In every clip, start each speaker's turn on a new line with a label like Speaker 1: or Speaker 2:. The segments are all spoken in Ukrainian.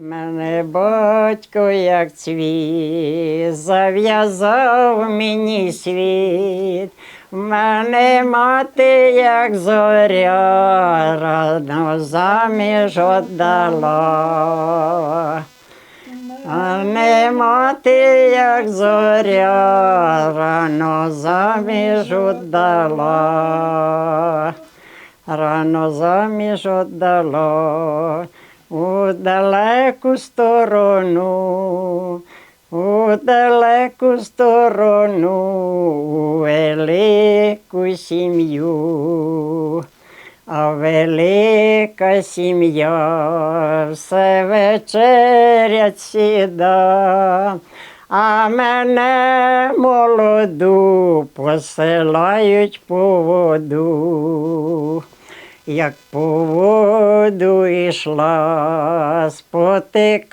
Speaker 1: Мене батько, як цвіт, зав'язав мені світ. Мене мати, як зоря, рано заміж отдала. Мене мати, як зоря, рано заміж отдала. Рано заміж отдала у далеку сторону, у далеку сторону, у велику сім'ю. А велика сім'я все вечерять сіда, а мене молоду посилають по воду. Як по воду йшла, спотикалася,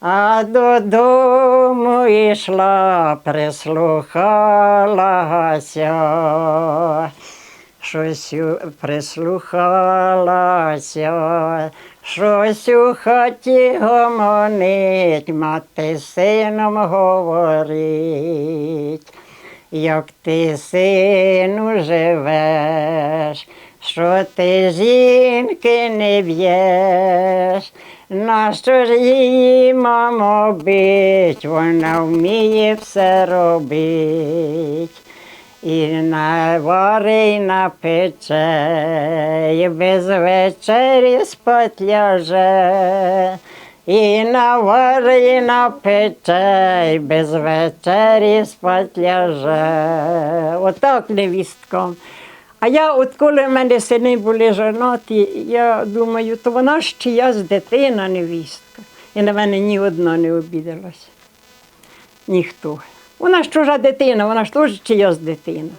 Speaker 1: а додому йшла, прислухалася, щось прислухалася, щось у хаті гомонить, мати сином говорить. Як ти, сину, живеш, що ти жінки не б'єш, нащо ж її, мамо, бить, вона вміє все робить. І навари, і напече, і без вечері спать ляже. І навари, і напече, і без вечері спать ляже. Отак невісткам. А я, от коли в мене сини були жонаті, я думаю, то вона ж чиясь дитина невістка. І на мене ні одна не обідалася. Ніхто. Вона ж чужа дитина, вона ж теж чиясь дитина.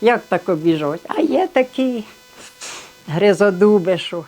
Speaker 1: Як так обіжать? А є такі гризодуби, що